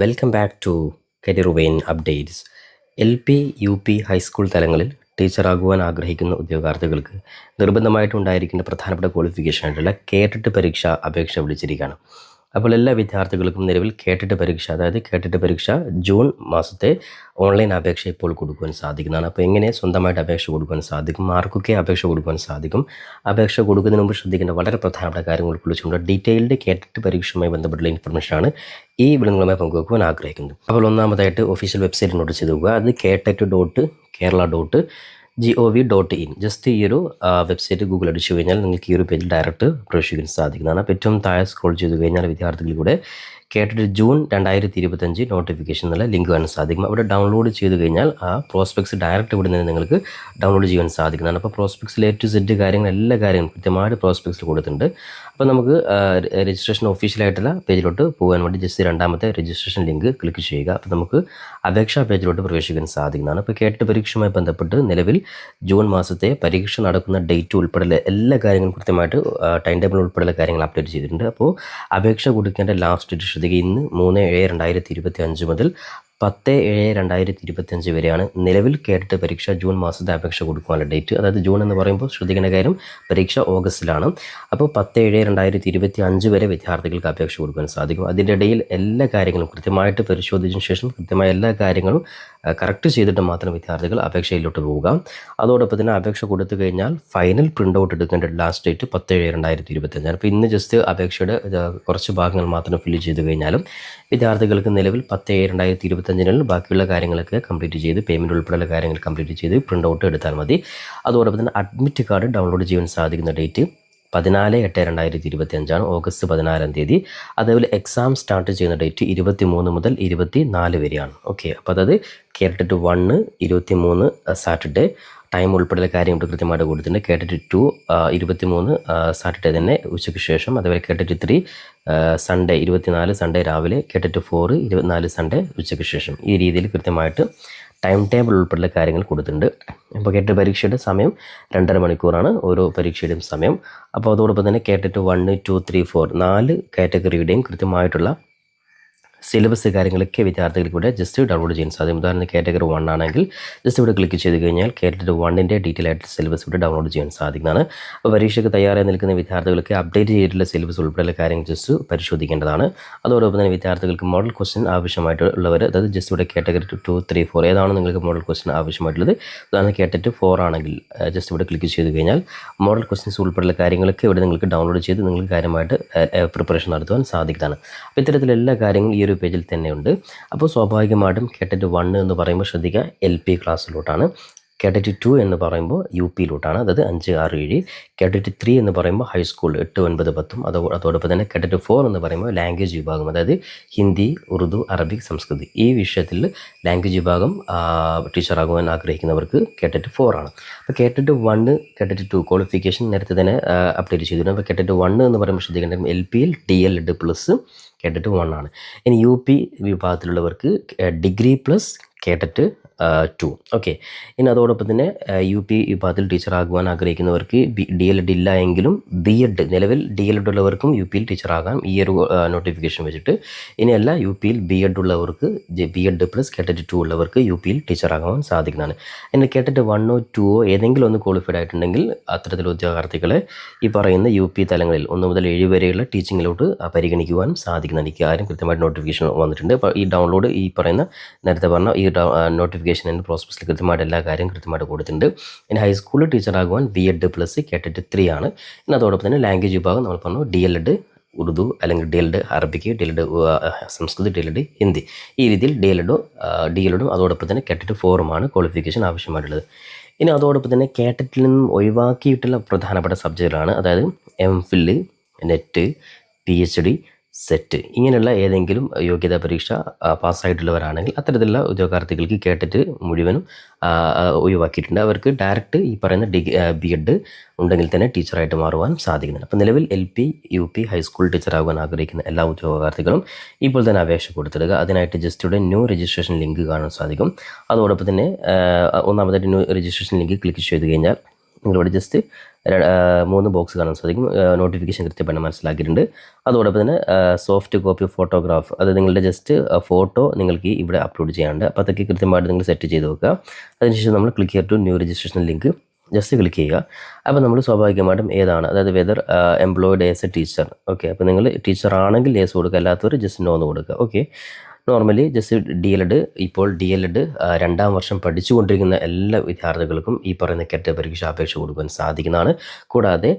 Welcome back to career vein updates L P U P high school തലങ്ങളിൽ ടീച്ചറാകുവാൻ ആഗ്രഹിക്കുന്ന ഉദ്യോഗാർത്ഥികൾക്ക് നിർബന്ധമായിട്ടുണ്ടായിരിക്കേണ്ട പ്രധാനപ്പെട്ട ക്വാളിഫിക്കേഷൻ ആയിട്ടുള്ള കേട്ടിട്ട് പരീക്ഷ അപേക്ഷ വിളിച്ചിരിക്കുകയാണ്. അപ്പോൾ എല്ലാ വിദ്യാർത്ഥികൾക്കും നിലവിൽ കേട്ടിട്ട് പരീക്ഷ അതായത് കേട്ടിട്ട് പരീക്ഷ ജൂൺ മാസത്തെ ഓൺലൈൻ അപേക്ഷ ഇപ്പോൾ കൊടുക്കുവാൻ സാധിക്കുന്നതാണ്. അപ്പോൾ എങ്ങനെ സ്വന്തമായിട്ട് അപേക്ഷ കൊടുക്കുവാൻ സാധിക്കും? ആർക്കൊക്കെ അപേക്ഷ കൊടുക്കുവാൻ സാധിക്കും? അപേക്ഷ കൊടുക്കുന്നതിന് മുമ്പ് ശ്രദ്ധിക്കേണ്ട വളരെ പ്രധാനപ്പെട്ട കാര്യങ്ങൾ കുറിച്ചുകൊണ്ട് ഡീറ്റെയിൽഡ് കേട്ടിട്ട് പരീക്ഷയുമായി ബന്ധപ്പെട്ടുള്ള ഇൻഫർമേഷനാണ് ഈ വിളങ്ങളുമായി പങ്കുവെക്കുവാൻ ആഗ്രഹിക്കുന്നത്. അപ്പോൾ ഒന്നാമതായിട്ട് ഒഫീഷ്യൽ വെബ്സൈറ്റ് നോട്ട് ചെയ്ത് പോകുക അത് KTET dot Kerala dot G O V dot in just ഈ ഒരു വെബ്സൈറ്റ് ഗൂഗിൾ അടിച്ചു കഴിഞ്ഞാൽ നിങ്ങൾക്ക് ഈ ഒരു പേജിൽ ഡയറക്റ്റ് പ്രവേശിക്കാൻ സാധിക്കുന്നതാണ്. ഏറ്റവും താഴെ സ്ക്രോൾ ചെയ്ത് കഴിഞ്ഞാൽ വിദ്യാർത്ഥികളിലൂടെ കേട്ടിട്ട് ജൂൺ രണ്ടായിരത്തി ഇരുപത്തഞ്ച് നോട്ടിഫിക്കേഷൻ എന്നുള്ള ലിങ്ക് കാണാൻ സാധിക്കും. അവിടെ ഡൗൺലോഡ് ചെയ്ത് കഴിഞ്ഞാൽ ആ പ്രോസ്പെക്ട്സ് ഡയറക്റ്റ് ഇവിടെ നിന്ന് നിങ്ങൾക്ക് ഡൗൺലോഡ് ചെയ്യാൻ സാധിക്കുന്നതാണ്. അപ്പോൾ പ്രോസ്പെക്ട്സിൽ എ ടു സെറ്റ് കാര്യങ്ങൾ എല്ലാ കാര്യങ്ങളും കൃത്യമായിട്ട് പ്രോസ്പെക്ട്സിൽ കൊടുത്തിട്ടുണ്ട്. അപ്പോൾ നമുക്ക് രജിസ്ട്രേഷൻ ഒഫീഷ്യലായിട്ടുള്ള പേജിലോട്ട് പോകാൻ വേണ്ടി ജസ്റ്റ് രണ്ടാമത്തെ രജിസ്ട്രേഷൻ ലിങ്ക് ക്ലിക്ക് ചെയ്യുക. അപ്പോൾ നമുക്ക് അപേക്ഷാ പേജിലോട്ട് പ്രവേശിക്കാൻ സാധിക്കുന്നതാണ്. അപ്പോൾ കേട്ട് പരീക്ഷയുമായി ബന്ധപ്പെട്ട് നിലവിൽ ജൂൺ മാസത്തെ പരീക്ഷ നടക്കുന്ന ഡേറ്റ് ഉൾപ്പെടെയുള്ള എല്ലാ കാര്യങ്ങളും കൃത്യമായിട്ട് ടൈം ടേബിൾ ഉൾപ്പെടെയുള്ള കാര്യങ്ങൾ അപ്ഡേറ്റ് ചെയ്തിട്ടുണ്ട്. അപ്പോൾ അപേക്ഷ കൊടുക്കേണ്ട ലാസ്റ്റ് ഡേറ്റ് ശ്രദ്ധിക്കുക. ഇന്ന് മൂന്ന് ഏഴ് രണ്ടായിരത്തി ഇരുപത്തി അഞ്ച് മുതൽ പത്ത് ഏഴ് രണ്ടായിരത്തി ഇരുപത്തിയഞ്ച് വരെയാണ് നിലവിൽ കേട്ടിട്ട് പരീക്ഷ ജൂൺ മാസത്തെ അപേക്ഷ കൊടുക്കാനുള്ള ഡേറ്റ്. അതായത് ജൂൺ എന്ന് പറയുമ്പോൾ ശ്രദ്ധിക്കേണ്ട കാര്യം പരീക്ഷ ഓഗസ്റ്റിലാണ്. അപ്പോൾ പത്ത് ഏഴ് രണ്ടായിരത്തി ഇരുപത്തി അഞ്ച് വരെ വിദ്യാർത്ഥികൾക്ക് അപേക്ഷ കൊടുക്കാൻ സാധിക്കും. അതിന്റെ ഇടയിൽ എല്ലാ കാര്യങ്ങളും കൃത്യമായിട്ട് പരിശോധിച്ചതിന് ശേഷം കൃത്യമായ എല്ലാ കാര്യങ്ങളും കറക്റ്റ് ചെയ്തിട്ട് മാത്രം വിദ്യാർത്ഥികൾ അപേക്ഷയിലോട്ട് പോവുക. അതോടൊപ്പം തന്നെ അപേക്ഷ കൊടുത്തു കഴിഞ്ഞാൽ ഫൈനൽ പ്രിന്റ് ഔട്ട് എടുക്കേണ്ട ലാസ്റ്റ് ഡേറ്റ് പത്ത് ഏഴ് രണ്ടായിരത്തി ഇരുപത്തഞ്ചാണ് അപ്പോൾ ഇന്ന് ജസ്റ്റ് അപേക്ഷയുടെ കുറച്ച് ഭാഗങ്ങൾ മാത്രം ഫില്ല് ചെയ്ത് കഴിഞ്ഞാലും വിദ്യാർത്ഥികൾക്ക് നിലവിൽ പത്ത് ഏഴ് രണ്ടായിരത്തി ഇരുപത്തഞ്ചിനുള്ളിൽ ബാക്കിയുള്ള കാര്യങ്ങളൊക്കെ കംപ്ലീറ്റ് ചെയ്ത് പേയ്മെന്റ് ഉൾപ്പെടെയുള്ള കാര്യങ്ങൾ കംപ്ലീറ്റ് ചെയ്ത് പ്രിന്റ് ഔട്ട് എടുത്താൽ മതി. അതോടൊപ്പം തന്നെ അഡ്മിറ്റ് കാർഡ് ഡൗൺലോഡ് ചെയ്യാൻ സാധിക്കുന്ന ഡേറ്റ് പതിനാല് എട്ട് രണ്ടായിരത്തി ഇരുപത്തി അഞ്ചാണ് ഓഗസ്റ്റ് പതിനാലാം തീയതി. അതേപോലെ എക്സാം സ്റ്റാർട്ട് ചെയ്യുന്ന ഡേറ്റ് ഇരുപത്തി മൂന്ന് മുതൽ ഇരുപത്തി നാല് വരെയാണ്. ഓക്കെ അപ്പോൾ അതായത് കേട്ടിട്ട് വണ്ണ് ഇരുപത്തി മൂന്ന് സാറ്റർഡേ ടൈം ഉൾപ്പെടെയുള്ള കാര്യം ഇവിടെ കൃത്യമായിട്ട് കൊടുത്തിട്ടുണ്ട്. കേട്ടിട്ട് ടു ഇരുപത്തി മൂന്ന് സാറ്റർഡേ തന്നെ ഉച്ചയ്ക്ക് ശേഷം അതുപോലെ കേട്ടിട്ട് ത്രീ സൺഡേ ഇരുപത്തിനാല് സൺഡേ രാവിലെ കേട്ടിട്ട് ഫോർ ഇരുപത്തിനാല് സൺഡേ ഉച്ചയ്ക്ക് ശേഷം. ഈ രീതിയിൽ കൃത്യമായിട്ട് ടൈം ടേബിൾ ഉൾപ്പെടെയുള്ള കാര്യങ്ങൾ കൊടുത്തിട്ടുണ്ട്. അപ്പോൾ കേട്ട് പരീക്ഷയുടെ സമയം രണ്ടര മണിക്കൂറാണ്. ഓരോ പരീക്ഷയുടെയും സമയം. അപ്പോൾ അതോടൊപ്പം തന്നെ കേട്ടിട്ട് വൺ ടു ത്രീ ഫോർ നാല് കാറ്റഗറിയുടെയും കൃത്യമായിട്ടുള്ള സിലബസ് കാര്യങ്ങളൊക്കെ വിദ്യാർത്ഥികൾക്ക് ഇവിടെ ജസ്റ്റ് ഡൗൺലോഡ് ചെയ്യാൻ സാധിക്കും. ഉദാഹരണം കാറ്റഗറി വൺ ആണെങ്കിൽ ജസ്റ്റ് ഇവിടെ ക്ലിക്ക് ചെയ്ത് കഴിഞ്ഞാൽ കാറ്റഗറി വണ്ണിന്റെ ഡീറ്റെയിൽ ആയിട്ട് സിലബസ് ഇവിടെ ഡൗൺലോഡ് ചെയ്യാൻ സാധിക്കുന്നതാണ്. അപ്പോൾ പരീക്ഷയ്ക്ക് തയ്യാറായി നിൽക്കുന്ന വിദ്യാർത്ഥികൾക്ക് അപ്ഡേറ്റ് ചെയ്തിട്ടുള്ള സിലബസ് ഉൾപ്പെടെയുള്ള കാര്യങ്ങൾ ജസ്റ്റ് പരിശോധിക്കേണ്ടതാണ്. അതോടൊപ്പം തന്നെ വിദ്യാർത്ഥികൾക്ക് മോഡൽ ക്വസ്റ്റ്യൻ ആവശ്യമായിട്ടുള്ളവർ അതായത് ജസ്റ്റ് ഇവിടെ കാറ്റഗറി ടു ത്രീ ഫോർ ഏതാണ് നിങ്ങൾക്ക് മോഡൽ ക്വസ്റ്റ്യൻ ആവശ്യമായിട്ടുള്ളത്? ഉദാഹരണം കാറ്റഗറി ഫോർ ആണെങ്കിൽ ജസ്റ്റ് ഇവിടെ ക്ലിക്ക് ചെയ്ത് കഴിഞ്ഞാൽ മോഡൽ ക്വസ്റ്റ്യൻസ് ഉൾപ്പെടെയുള്ള കാര്യങ്ങളൊക്കെ ഇവിടെ നിങ്ങൾക്ക് ഡൗൺലോഡ് ചെയ്ത് നിങ്ങൾക്ക് കാര്യമായിട്ട് പ്രിപ്പറേഷൻ നടത്തുവാൻ സാധിക്കുന്നതാണ്. അപ്പോൾ ഇത്തരത്തിലെല്ലാ കാര്യങ്ങളും ഈ ഒരു പേജിൽ തന്നെയുണ്ട്. അപ്പോൾ സ്വാഭാവികമായിട്ടും കേട്ടറ്റ് വൺ എന്ന് പറയുമ്പോൾ ശ്രദ്ധിക്കുക എൽ പി ക്ലാസ്സിലോട്ടാണ് കേട്ടറ്റ് ടു എന്ന് പറയുമ്പോൾ യു പിയിലോട്ടാണ് അതായത് അഞ്ച് ആറ് ഏഴ്. കേട്ടറ്റ് ത്രീ എന്ന് പറയുമ്പോൾ ഹൈസ്കൂൾ എട്ട് ഒൻപത് പത്തും. അതോ അതോടൊപ്പം തന്നെ കേട്ടറ്റ് ഫോർ എന്ന് പറയുമ്പോൾ ലാംഗ്വേജ് വിഭാഗം അതായത് ഹിന്ദി ഉറുദു അറബിക് സംസ്കൃതി. ഈ വിഷയത്തിൽ ലാംഗ്വേജ് വിഭാഗം ടീച്ചറാകുവാൻ ആഗ്രഹിക്കുന്നവർക്ക് കേട്ടറ്റ് ഫോർ ആണ്. അപ്പോൾ KTET one KTET two qualification നേരത്തെ തന്നെ അപ്ഡേറ്റ് ചെയ്തിട്ടുണ്ട് അപ്പോൾ കേട്ടറ്റ് വണ്ണ് എന്ന് പറയുമ്പോൾ ശ്രദ്ധിക്കേണ്ടത് എൽ പിയിൽ D L Ed plus KTET one ആണ് ഇനി U P വിഭാഗത്തിലുള്ളവർക്ക് degree plus KTET two okay. ഇനി അതോടൊപ്പം തന്നെ യു പി വിഭാഗത്തിൽ ടീച്ചറാകുവാൻ ആഗ്രഹിക്കുന്നവർക്ക് ഡി എൽ എഡ് ഇല്ല എങ്കിലും ബി എഡ് നിലവിൽ ഡി എൽ എഡ് ഉള്ളവർക്കും യു പിയിൽ ടീച്ചറാകാം ഈ ഒരു നോട്ടിഫിക്കേഷൻ വെച്ചിട്ട്. ഇനിയല്ല യു പിയിൽ ബി എഡ് ഉള്ളവർക്ക് B Ed plus KTET two ഉള്ളവർക്ക് യു പിയിൽ ടീച്ചറാകാൻ സാധിക്കുന്നതാണ്. ഇനി കേട്ടറ്റ് വണ്ണോ ടുവോ ഏതെങ്കിലും ഒന്ന് ക്വാളിഫൈഡ് ആയിട്ടുണ്ടെങ്കിൽ അത്തരത്തിലുള്ള ഉദ്യോഗാർത്ഥികളെ ഈ പറയുന്ന യു പി തലങ്ങളിൽ ഒന്ന് മുതൽ ഏഴ് വരെയുള്ള ടീച്ചിങ്ങിലോട്ട് പരിഗണിക്കുവാനും സാധിക്കുന്നതാണ് എനിക്ക് ആരും കൃത്യമായിട്ട് നോട്ടിഫിക്കേഷൻ വന്നിട്ടുണ്ട്. അപ്പോൾ ഈ ഡൗൺലോഡ് ഈ പറയുന്ന നേരത്തെ പറഞ്ഞ ഈ നോട്ടിഫിക്കേഷൻ എന്റെ പ്രോസസ്സിൽ കൃത്യമായിട്ട് എല്ലാ കാര്യം കൃത്യമായിട്ട് കൊടുത്തിട്ടുണ്ട്. ഇനി ഹൈസ്കൂളിൽ ടീച്ചറാകുവാൻ B Ed plus KTET three ആണ്. ഇനി അതോടൊപ്പം തന്നെ ലാംഗ്വേജ് വിഭാഗം നമ്മൾ പറഞ്ഞു ഡി എൽ എഡ് ഉറുദു അല്ലെങ്കിൽ D L Ed Arabic D L Ed Sanskrit D L Ed Hindi. ഈ രീതിയിൽ ഡി എൽ എഡോ ഡി എൽ എഡും അതോടൊപ്പം തന്നെ കേട്ടിട്ട് ഫോറുമാണ് ക്വാളിഫിക്കേഷൻ ആവശ്യമായിട്ടുള്ളത്. ഇനി അതോടൊപ്പം തന്നെ കേട്ടറ്റിൽ നിന്നും ഒഴിവാക്കിയിട്ടുള്ള പ്രധാനപ്പെട്ട സബ്ജക്റ്റുകളാണ് അതായത് M Phil NET P H D SET ഇങ്ങനെയുള്ള ഏതെങ്കിലും യോഗ്യതാ പരീക്ഷ പാസ്സായിട്ടുള്ളവരാണെങ്കിൽ അത്തരത്തിലുള്ള ഉദ്യോഗാർത്ഥികൾക്ക് കേട്ടിട്ട് മുഴുവനും ഒഴിവാക്കിയിട്ടുണ്ട്. അവർക്ക് ഡയറക്റ്റ് ഈ പറയുന്ന ഡിഗ് ബി എഡ് ഉണ്ടെങ്കിൽ തന്നെ ടീച്ചറായിട്ട് മാറുവാനും സാധിക്കുന്നുണ്ട്. അപ്പോൾ നിലവിൽ L P U P high school ടീച്ചറാകാൻ ആഗ്രഹിക്കുന്ന എല്ലാ ഉദ്യോഗാർത്ഥികളും ഇപ്പോൾ തന്നെ അപേക്ഷ കൊടുത്തിടുക. അതിനായിട്ട് ജസ്റ്റ് ഇവിടെ ന്യൂ രജിസ്ട്രേഷൻ ലിങ്ക് കാണാൻ സാധിക്കും. അതോടൊപ്പം തന്നെ ഒന്നാമതായിട്ട് ന്യൂ രജിസ്ട്രേഷൻ ലിങ്ക് ക്ലിക്ക് ചെയ്ത് കഴിഞ്ഞാൽ നിങ്ങളിവിടെ ജസ്റ്റ് മൂന്ന് ബോക്സ് കാണാൻ സാധിക്കും. നോട്ടിഫിക്കേഷൻ കൃത്യമായിട്ട് മനസ്സിലാക്കിയിട്ടുണ്ട്. അതോടൊപ്പം തന്നെ സോഫ്റ്റ് കോപ്പി ഫോട്ടോഗ്രാഫ് അത് നിങ്ങളുടെ ജസ്റ്റ് ഫോട്ടോ നിങ്ങൾക്ക് ഇവിടെ അപ്ലോഡ് ചെയ്യാനുണ്ട്. അപ്പോൾ അതൊക്കെ കൃത്യമായിട്ട് നിങ്ങൾ സെറ്റ് ചെയ്ത് വെക്കുക. അതിനുശേഷം നമ്മൾ ക്ലിക്ക് ചെയ്തിട്ട് new registration link just click ചെയ്യുക. അപ്പോൾ നമ്മൾ സ്വാഭാവികമായിട്ടും ഏതാണ്? അതായത് whether employed as a teacher okay അപ്പോൾ നിങ്ങൾ ടീച്ചർ ആണെങ്കിൽ യേസ് കൊടുക്കുക. അല്ലാത്തവർ ജസ്റ്റ് നോ എന്ന് കൊടുക്കുക. Okay normally just D L Ed ഇപ്പോൾ ഡി എൽ എഡ് രണ്ടാം വർഷം പഠിച്ചുകൊണ്ടിരിക്കുന്ന എല്ലാ വിദ്യാർത്ഥികൾക്കും ഈ പറയുന്ന കെട്ട പരീക്ഷ അപേക്ഷ കൊടുക്കാൻ സാധിക്കുന്നതാണ്. കൂടാതെ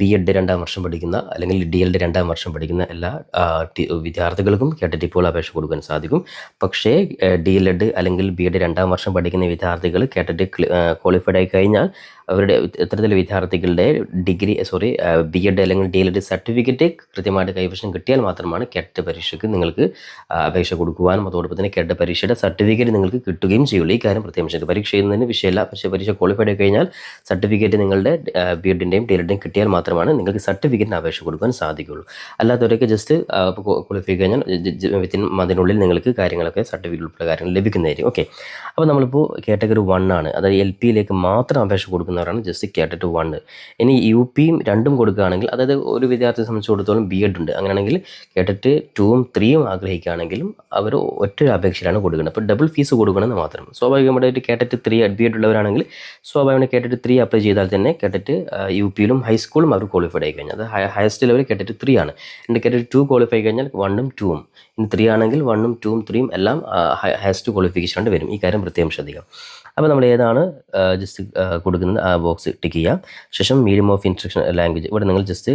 ബി എഡ് രണ്ടാം വർഷം പഠിക്കുന്ന അല്ലെങ്കിൽ ഡി എൽ രണ്ടാം വർഷം പഠിക്കുന്ന എല്ലാ വിദ്യാർത്ഥികൾക്കും കേട്ടിട്ട് ഇപ്പോൾ അപേക്ഷ കൊടുക്കാൻ സാധിക്കും. പക്ഷേ ഡി എൽ എഡ് അല്ലെങ്കിൽ ബി എഡ് രണ്ടാം വർഷം പഠിക്കുന്ന വിദ്യാർത്ഥികൾ കേട്ടിട്ട് ക്വാളിഫൈഡ് ആയി കഴിഞ്ഞാൽ അവരുടെ ഇത്തരത്തിലെ വിദ്യാർത്ഥികളുടെ ഡിഗ്രി സോറി ബി എഡ് അല്ലെങ്കിൽ ഡി എൽ സർട്ടിഫിക്കറ്റ് കൃത്യമായിട്ട് കൈവശം കിട്ടിയാൽ മാത്രമാണ് കെട്ട് പരീക്ഷയ്ക്ക് നിങ്ങൾക്ക് അപേക്ഷ കൊടുക്കുവാനും അതോടൊപ്പം തന്നെ കെട്ട് പരീക്ഷയുടെ സർട്ടിഫിക്കറ്റ് നിങ്ങൾക്ക് കിട്ടുകയും ചെയ്യുള്ളൂ. ഈ കാര്യം പ്രത്യേകം ശ്രദ്ധിക്കുക പരീക്ഷ ചെയ്യുന്നതിന് വിഷയമല്ല. പക്ഷേ പരീക്ഷ ക്വാളിഫൈഡ് ആയി കഴിഞ്ഞാൽ സർട്ടിഫിക്കറ്റ് നിങ്ങളുടെ ബി എഡിന്റെയും ഡി എൽഡിന്റെയും കിട്ടിയാൽ മാത്രമാണ് നിങ്ങൾക്ക് സർട്ടിഫിക്കറ്റിന് അപേക്ഷ കൊടുക്കാൻ സാധിക്കുകയുള്ളൂ. അല്ലാത്തവരൊക്കെ ജസ്റ്റ് ക്വാളിഫൈ കഴിഞ്ഞാൽ വിത്തിൻ അതിനുള്ളിൽ നിങ്ങൾക്ക് കാര്യങ്ങളൊക്കെ സർട്ടിഫിക്കറ്റ് ഉൾപ്പെടെ കാര്യങ്ങൾ ലഭിക്കുന്നതായിരിക്കും. ഓക്കെ അപ്പോൾ നമ്മളിപ്പോൾ കാറ്റഗറി വൺ ആണ്. അതായത് എൽ പിയിലേക്ക് മാത്രം അപേക്ഷ കൊടുക്കുന്നവരാണ് ജസ്റ്റ് കാറ്റഗറി വൺ ഇനി യു പിയും രണ്ടും കൊടുക്കുകയാണെങ്കിൽ അതായത് ഒരു വിദ്യാർത്ഥിയെ സംബന്ധിച്ചിടത്തോളം ബി എഡ് ഉണ്ട്. അങ്ങനെയാണെങ്കിൽ കേട്ടിട്ട് ടൂവും ത്രീയും ആഗ്രഹിക്കുകയാണെങ്കിലും അവർ ഒറ്റ അപേക്ഷയിലാണ് കൊടുക്കുന്നത്. അപ്പോൾ ഡബിൾ ഫീസ് കൊടുക്കണമെന്ന് മാത്രം. സ്വാഭാവികമായിട്ട് കേട്ടിട്ട് ത്രീ ബി എഡ് ഉള്ളവരാണെങ്കിൽ സ്വാഭാവികമായിട്ട് കേട്ടിട്ട് ത്രീ അപ്ലൈ ചെയ്താൽ തന്നെ കേട്ടിട്ട് യു പിയിലും ഹൈസ്കൂളും അവർ ക്വാളിഫൈഡ് ആയി കഴിഞ്ഞാൽ അത് ഹയസ്റ്റ് ലെവൽ കേട്ടിട്ട് ത്രീ ആണ്. എന്റെ കേട്ടിട്ട് ടു ക്വാളിഫൈ കഴിഞ്ഞാൽ വണ്ണും ടൂവും ഇനി ത്രീ ആണെങ്കിൽ വണ്ണും ടൂവും ത്രീയും എല്ലാം ഹയസ്റ്റ് ക്വാളിഫിക്കേഷൻ വരും. ഈ കാര്യം പ്രത്യേകം ശ്രദ്ധിക്കാം അപ്പോൾ നമ്മൾ ഏതാണ് ജസ്റ്റ് കൊടുക്കുന്നത്? ആ ബോക്സ് ടിക്ക് ചെയ്യാം. ശേഷം മീഡിയം ഓഫ് ഇൻസ്ട്രക്ഷൻ ലാംഗ്വേജ് ഇവിടെ നിങ്ങൾ ജസ്റ്റ്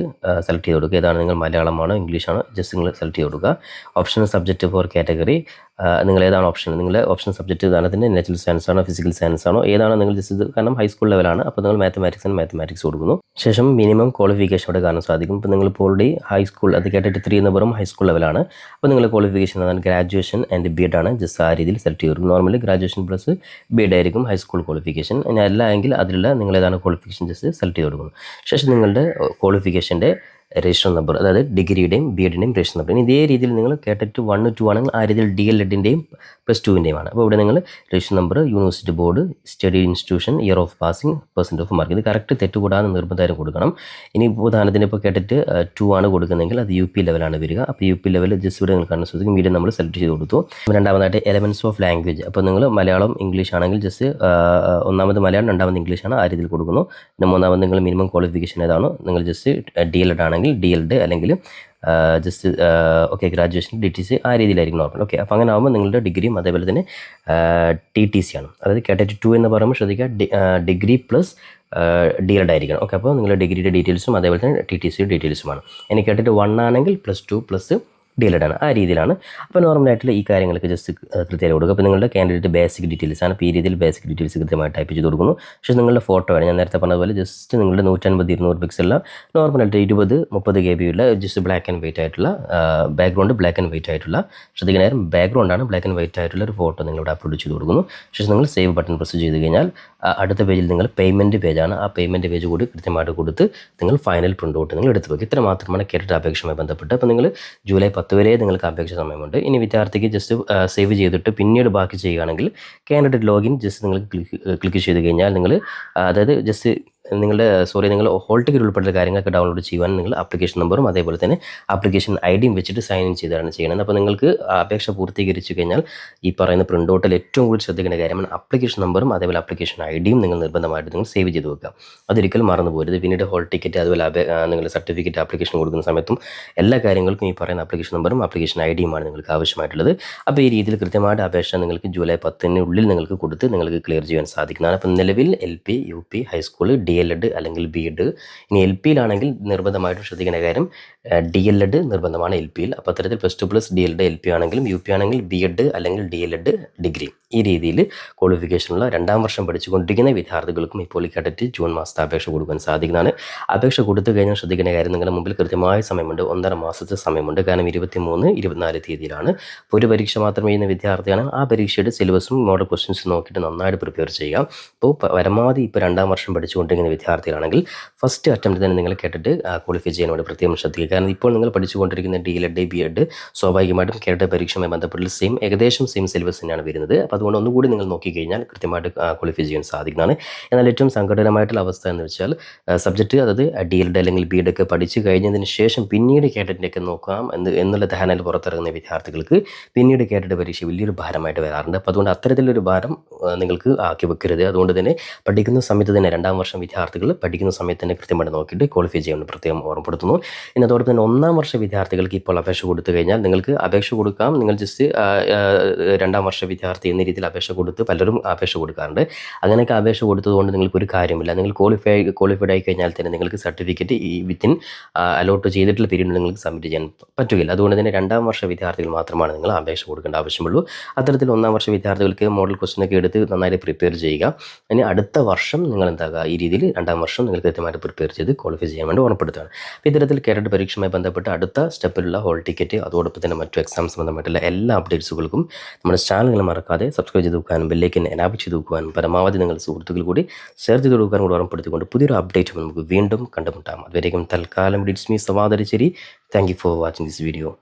സെലക്ട് ചെയ്ത് കൊടുക്കുക. ഏതാണ് നിങ്ങൾ മലയാളമാണോ ഇംഗ്ലീഷാണോ ജസ്റ്റ് നിങ്ങൾ സെലക്ട് ചെയ്ത് കൊടുക്കുക. ഓപ്ഷൻ സബ്ജക്റ്റ് ഫോർ കാറ്റഗറി നിങ്ങൾ ഏതാണ് ഓപ്ഷൻ നിങ്ങൾ ഓപ്ഷൻ സബ്ജക്റ്റ് ഉദാഹരണത്തിന് നാച്ചുറൽ സയൻസ് ആണോ ഫിസിക്കൽ സയൻസ് ആണോ ഏതാണ് നിങ്ങൾ ജസ്റ്റ് കാരണം ഹൈസ്കൂൾ ലെവലാണ് അപ്പോൾ നിങ്ങൾ മാത്തമാറ്റിക്സ് ആൻഡ് മാത്തമാറ്റിക്സ് കൊടുക്കുന്നു. ശേഷം മിനിമം ക്വാളിഫിക്കേഷൻ അവിടെ കാണാൻ സാധിക്കും. ഇപ്പോൾ നിങ്ങൾ ഇപ്പോൾ ഓൾറെഡി ഹൈസ്കൂൾ അത് കേട്ടിട്ട് ത്രീ എന്ന് പറയുമ്പോൾ ഹൈസ്കൂൾ ലെവലാണ് അപ്പോൾ നിങ്ങൾ ക്വാളിഫിക്കേഷൻ അതാണ് ഗ്രാജുവേഷൻ ആൻഡ് ബി എഡ് ആണ്. ജസ്റ്റ് ആ രീതിയിൽ സെലക്ട് ചെയ്തു normally graduation plus B Ed high school qualification അല്ല എങ്കിൽ അതിലുള്ള നിങ്ങൾ ഏതാണ് ക്വാളിഫിക്കേഷൻ ജസ്റ്റ് സെലക്ട് ചെയ്ത് കൊടുക്കുന്നു ശേഷം നിങ്ങളുടെ ക്വാളിഫിക്കേഷന്റെ രജിസ്റ്റർ നമ്പർ അതായത് ഡിഗ്രിയുടെയും ബി എഡിന്റെയും രജിസ്റ്റർ നമ്പർ. ഇനി ഇതേ രീതിയിൽ നിങ്ങൾ കേട്ടിട്ട് വൺ ടു ആണെങ്കിൽ ആ രീതിയിൽ ഡി എൽ എഡിന്റെയും പ്ലസ് ടുവിന്റെയും ആണ് അപ്പോൾ ഇവിടെ നിങ്ങൾ register number university board study institution year of passing percent of mark ഇത് കറക്റ്റ് തെറ്റുകൂടാതെ നിർബന്ധമായും കൊടുക്കണം. ഇനി ഉദാഹരണത്തിന് ഇപ്പോൾ കേട്ടിട്ട് ടു ആണ് കൊടുക്കുന്നതെങ്കിൽ അത് യു പി ലെവലാണ് വരിക. അപ്പോൾ യു പി ലെവൽ ജസ്റ്റ് ഇവിടെ നിങ്ങൾ കാണാൻ ശ്രദ്ധിക്കും മീഡിയം നമ്മൾ സെലക്ട് ചെയ്ത് കൊടുത്തു. രണ്ടാമതായിട്ട് എലമെൻസ് ഓഫ് ലാംഗ്വേജ് അപ്പോൾ നിങ്ങൾ മലയാളം ഇംഗ്ലീഷ് ആണെങ്കിൽ ജസ്റ്റ് ഒന്നാമത് മലയാളം രണ്ടാമത് ഇംഗ്ലീഷ് ആണ് ആ രീതിയിൽ കൊടുക്കുന്നു. പിന്നെ മൂന്നാമത് നിങ്ങൾ മിനിമം ക്വാളിഫിക്കേഷൻ ഏതാണോ? നിങ്ങൾ ജസ്റ്റ് ഡി എൽ എഡ് ആണെങ്കിൽ ഡി എൽ എഡ് അല്ലെങ്കിൽ just okay graduation D T C ആ രീതിയിലായിരിക്കും നോർമൽ ഓക്കെ അപ്പോൾ അങ്ങനെ ആകുമ്പോൾ നിങ്ങളുടെ ഡിഗ്രിയും അതേപോലെ തന്നെ ടി ടി സി ആണ്. അതായത് കാറ്റഗറി ടു എന്ന് പറയുമ്പോൾ ശ്രദ്ധിക്കുക degree plus D L Ed ആയിരിക്കണം. ഓക്കെ അപ്പോൾ നിങ്ങളുടെ ഡിഗ്രിയുടെ ഡീറ്റെയിൽസും അതേപോലെ തന്നെ ടി ടി സിയുടെ ഡീറ്റെയിൽസുമാണ് ഇനി കേട്ടിട്ട് വൺ ആണെങ്കിൽ plus two plus D L Ed ആണ്. ആ രീതിയിലാണ്. അപ്പോൾ നോർമലായിട്ടുള്ള ഈ കാര്യങ്ങളൊക്കെ ജസ്റ്റ് കൃത്യമായി കൊടുക്കുക. അപ്പോൾ നിങ്ങളുടെ കാൻഡിഡേറ്റ് ബേസിക് ഡീറ്റെയിൽസ് ആണ്. ഈ രീതിയിൽ ബേസിക് ഡീറ്റെയിൽസ് കൃത്യമായി ടൈപ്പ് ചെയ്ത് കൊടുക്കുന്നു. പക്ഷേ നിങ്ങളുടെ ഫോട്ടോ ആണ്. ഞാൻ നേരത്തെ പറഞ്ഞതുപോലെ ജസ്റ്റ് നിങ്ങളുടെ നൂറ്റൻപത് ഇരുന്നൂറ് പിക്സലുള്ള നോർമലായിട്ട് ഇരുപത് മുപ്പത് കെ ബി ഉള്ള ജസ്റ്റ് ബ്ലാക്ക് ആൻഡ് വൈറ്റ് ആയിട്ടുള്ള ബാക്ക്ഗ്രൗണ്ട് ബ്ലാക്ക് ആൻഡ് വൈറ്റ് ആയിട്ടുള്ള ശ്രദ്ധിക്കുന്ന നേരം ബാക്ക്ഗ്രൗണ്ടാണ് ബ്ലാക്ക് ആൻഡ് വൈറ്റ് ആയിട്ടുള്ള ഒരു ഫോട്ടോ നിങ്ങളിവിടെ അപ്ലോഡ് ചെയ്ത് കൊടുക്കുന്നു. പക്ഷേ നിങ്ങൾ സേവ് ബട്ടൺ പ്രസ് ചെയ്ത് കഴിഞ്ഞാൽ അടുത്ത പേജിൽ നിങ്ങൾ പേയ്മെന്റ് പേജാണ് ആ പേയ്മെന്റ് പേജ് കൂടി കൃത്യമായിട്ട് കൊടുത്ത് നിങ്ങൾ ഫൈനൽ പ്രിന്റ് ഔട്ട് നിങ്ങൾ എടുത്ത് വെക്കുക. ഇത്ര മാത്രമാണ് കേട്ടിട്ട് അപേക്ഷയുമായി ബന്ധപ്പെട്ട്. അപ്പോൾ നിങ്ങൾ ജൂലൈ പത്ത് വരെ നിങ്ങൾക്ക് അപേക്ഷ സമയമുണ്ട്. ഇനി വിദ്യാർത്ഥിക്ക് ജസ്റ്റ് സേവ് ചെയ്തിട്ട് പിന്നീട് ബാക്കി ചെയ്യുകയാണെങ്കിൽ കാൻഡിഡേറ്റ് ലോഗിൻ ജസ്റ്റ് നിങ്ങൾ ക്ലിക്ക് ചെയ്ത് കഴിഞ്ഞാൽ നിങ്ങൾ അതായത് ജസ്റ്റ് നിങ്ങളുടെ സോറി നിങ്ങൾ ഹോൾ ടിക്കറ്റ് ഉൾപ്പെടെ കാര്യങ്ങളൊക്കെ ഡൗൺലോഡ് ചെയ്യുവാൻ നിങ്ങൾ ആപ്ലിക്കേഷൻ നമ്പറും അതേപോലെ തന്നെ ആപ്ലിക്കേഷൻ ഐ ഡിയും വെച്ചിട്ട് സൈൻ ഇൻ ചെയ്താണ് ചെയ്യുന്നത് അപ്പോൾ നിങ്ങൾക്ക് അപേക്ഷ പൂർത്തീകരിച്ചു കഴിഞ്ഞാൽ ഈ പറയുന്ന പ്രിന്റ് ഔട്ടിൽ ഏറ്റവും കൂടുതൽ ശ്രദ്ധിക്കേണ്ട കാര്യമാണ് ആപ്ലിക്കേഷൻ നമ്പറും അതേപോലെ ആപ്ലിക്കേഷൻ ഐ ഡിയും നിങ്ങൾ നിർബന്ധമായിട്ട് നിങ്ങൾ സേവ് ചെയ്ത് വെക്കുക. അതൊരിക്കലും മറന്നു പോരുത് പിന്നീട് ഹോൾ ടിക്കറ്റ് അതുപോലെ നിങ്ങൾ സർട്ടിഫിക്കറ്റ് ആപ്ലിക്കേഷൻ കൊടുക്കുന്ന സമയത്തും എല്ലാ കാര്യങ്ങൾക്കും ഈ പറയുന്ന ആപ്ലിക്കേഷൻ നമ്പറും ആപ്ലിക്കേഷൻ ഐ ഡിയുമാണ് നിങ്ങൾക്ക് ആവശ്യമായിട്ടുള്ളത്. അപ്പോൾ ഈ രീതിയിൽ കൃത്യമായിട്ട് അപേക്ഷ നിങ്ങൾക്ക് ജൂലൈ പത്തിനുള്ളിൽ നിങ്ങൾക്ക് കൊടുത്ത് നിങ്ങൾക്ക് ക്ലിയർ ചെയ്യാൻ സാധിക്കുന്നതാണ്. അപ്പോൾ നിലവിൽ L P U P high school D L Ed അല്ലെങ്കിൽ ബി എഡ് ഇനി എൽ പിയിലാണെങ്കിൽ നിർബന്ധമായിട്ടും ശ്രദ്ധിക്കേണ്ട കാര്യം ഡി എൽ എഡ് നിർബന്ധമാണ് എൽ പിയിൽ അപ്പോൾ അത്തരത്തിൽ plus two plus D L Ed L P ആണെങ്കിലും യു പി ആണെങ്കിൽ ബി എഡ് അല്ലെങ്കിൽ ഡി എൽ എഡ് ഡിഗ്രി ഈ രീതിയിൽ ക്വാളിഫിക്കേഷനുള്ള രണ്ടാം വർഷം പഠിച്ചുകൊണ്ടിരിക്കുന്ന വിദ്യാർത്ഥികൾക്കും ഇപ്പോൾ ഈ കടറ്റ് ജൂൺ മാസത്തെ അപേക്ഷ കൊടുക്കാൻ സാധിക്കുന്നതാണ്. അപേക്ഷ കൊടുത്തു കഴിഞ്ഞാൽ ശ്രദ്ധിക്കേണ്ട കാര്യം നിങ്ങളുടെ മുമ്പിൽ കൃത്യമായ സമയമുണ്ട്. ഒന്നര മാസത്തെ സമയമുണ്ട്. കാരണം ഇരുപത്തി മൂന്ന് ഇരുപത്തിനാല് തീയതിയിലാണ്. ഒരു പരീക്ഷ മാത്രം ചെയ്യുന്ന വിദ്യാർത്ഥിയാണ്. ആ പരീക്ഷയുടെ സിലബസും മോഡൽ ക്വസ്റ്റ്യൻസ് നോക്കിയിട്ട് നന്നായിട്ട് പ്രിപ്പയർ ചെയ്യുക. അപ്പോൾ പരമാവധി ഇപ്പോൾ രണ്ടാം വർഷം പഠിച്ചുകൊണ്ടിരിക്കുന്ന പുറത്തിറങ്ങുന്ന വിദ്യാർത്ഥികളാണെങ്കിൽ ഫസ്റ്റ് അറ്റംപ്റ്റ് തന്നെ നിങ്ങൾ കേട്ടിട്ട് ക്വാളിഫൈ ചെയ്യാനോട് പ്രത്യേകം ശ്രദ്ധിക്കുക. കാരണം ഇപ്പോൾ നിങ്ങൾ പഠിച്ചുകൊണ്ടിരിക്കുന്ന ഡി എഡ് ബി എഡ് സ്വാഭാവികമായിട്ടും കേരള പരീക്ഷയുമായി ബന്ധപ്പെട്ട് സെയിം ഏകദേശം സെയിം സിലബസ് തന്നെയാണ് വരുന്നത്. അപ്പോൾ അതുകൊണ്ട് ഒന്നുകൂടി നിങ്ങൾ നോക്കിക്കഴിഞ്ഞാൽ കൃത്യമായിട്ട് ക്വാളിഫൈ ചെയ്യാൻ സാധിക്കുന്നതാണ്. എന്നാൽ ഏറ്റവും സങ്കടകരമായിട്ടുള്ള അവസ്ഥ എന്ന് വെച്ചാൽ സബ്ജക്റ്റ് അതായത് ഡി എൽ എഡ് അല്ലെങ്കിൽ ബി എഡ് ഒക്കെ പഠിച്ചു കഴിഞ്ഞതിന് ശേഷം പിന്നീട് കേട്ടിട്ടൊക്കെ നോക്കാം എന്ന് എന്നുള്ള ധാരണയിൽ പുറത്തിറങ്ങുന്ന വിദ്യാർത്ഥികൾക്ക് പിന്നീട് കേട്ടിട്ട് പരീക്ഷ വലിയൊരു ഭാരമായിട്ട് വരാറുണ്ട്. അപ്പോൾ അതുകൊണ്ട് അത്തരത്തിലൊരു ഭാരം നിങ്ങൾക്ക് ആക്കി വെക്കരുത്. അതുകൊണ്ട് തന്നെ പഠിക്കുന്ന സമയത്ത് തന്നെ രണ്ടാം വർഷം വിദ്യാർത്ഥികൾ പഠിക്കുന്ന സമയത്ത് തന്നെ കൃത്യമായിട്ട് നോക്കിയിട്ട് ക്വാളിഫൈ ചെയ്യാൻ പ്രത്യേകം ഓർമ്മപ്പെടുത്തുന്നു. ഇനി അതോടൊപ്പം തന്നെ ഒന്നാം വർഷ വിദ്യാർത്ഥികൾക്ക് ഇപ്പോൾ അപേക്ഷ കൊടുത്തു കഴിഞ്ഞാൽ നിങ്ങൾക്ക് അപേക്ഷ കൊടുക്കാം. നിങ്ങൾ ജസ്റ്റ് രണ്ടാം വർഷ വിദ്യാർത്ഥി എന്ന രീതിയിൽ അപേക്ഷ കൊടുത്ത് പലരും അപേക്ഷ കൊടുക്കാറുണ്ട്. അങ്ങനെയൊക്കെ അപേക്ഷ കൊടുത്തതുകൊണ്ട് നിങ്ങൾക്ക് ഒരു കാര്യമില്ല. നിങ്ങൾ ക്വാളിഫൈ ക്വാളിഫൈഡ് ആയി കഴിഞ്ഞാൽ തന്നെ നിങ്ങൾക്ക് സർട്ടിഫിക്കറ്റ് ഈ വിത്തിൻ അലോട്ട് ചെയ്തിട്ടുള്ള പീരീഡിൽ നിങ്ങൾക്ക് സബ്മിറ്റ് ചെയ്യാൻ പറ്റുകയില്ല. അതുകൊണ്ട് തന്നെ രണ്ടാം വർഷ വിദ്യാർത്ഥികൾ മാത്രമാണ് നിങ്ങൾ അപേക്ഷ കൊടുക്കേണ്ട ആവശ്യമുള്ളൂ. അത്തരത്തിൽ ഒന്നാം വർഷ വിദ്യാർത്ഥികൾക്ക് മോഡൽ ക്വസ്റ്റൻ ഒക്കെ എടുത്ത് നന്നായിട്ട് പ്രിപ്പയർ ചെയ്യുക. ഇനി അടുത്ത വർഷം നിങ്ങൾ എന്താകുക ഈ രീതിയിൽ രണ്ടാം വർഷം നിങ്ങൾ കൃത്യമായിട്ട് പ്രിപ്പയർ ചെയ്ത് ക്വാളിഫൈ ചെയ്യാൻ വേണ്ടി ഓർമ്മപ്പെടുത്തുകയാണ്. അപ്പോൾ ഇത്തരത്തിൽ കേരള പരീക്ഷയുമായി ബന്ധപ്പെട്ട് അടുത്ത സ്റ്റെപ്പിലുള്ള ഹോൾ ടിക്കറ്റ് അതോടൊപ്പം തന്നെ മറ്റു എക്സാം സംബന്ധമായിട്ടുള്ള എല്ലാ അപ്ഡേറ്റ്സുകൾക്കും നമ്മുടെ ചാനലുകൾ മറക്കാതെ സബ്സ്ക്രൈബ് ചെയ്ത് വെക്കാനും ബെല്ലേക്ക് എനാബ് ചെയ്ത് വെക്കുവാനും പരമാവധി നിങ്ങൾ സുഹൃത്തുക്കൾ കൂടി ഷെയർ ചെയ്ത് കൊടുക്കാനും കൂടി ഓർമ്മപ്പെടുത്തിക്കൊണ്ട് പുതിയൊരു അപ്ഡേറ്റ് നമുക്ക് വീണ്ടും കണ്ടുമുട്ടാം. അതുവരേക്കും തൽക്കാലം ഡിറ്റ്സ് മീ സവാദരിച്ചേരി. Thank you for watching this video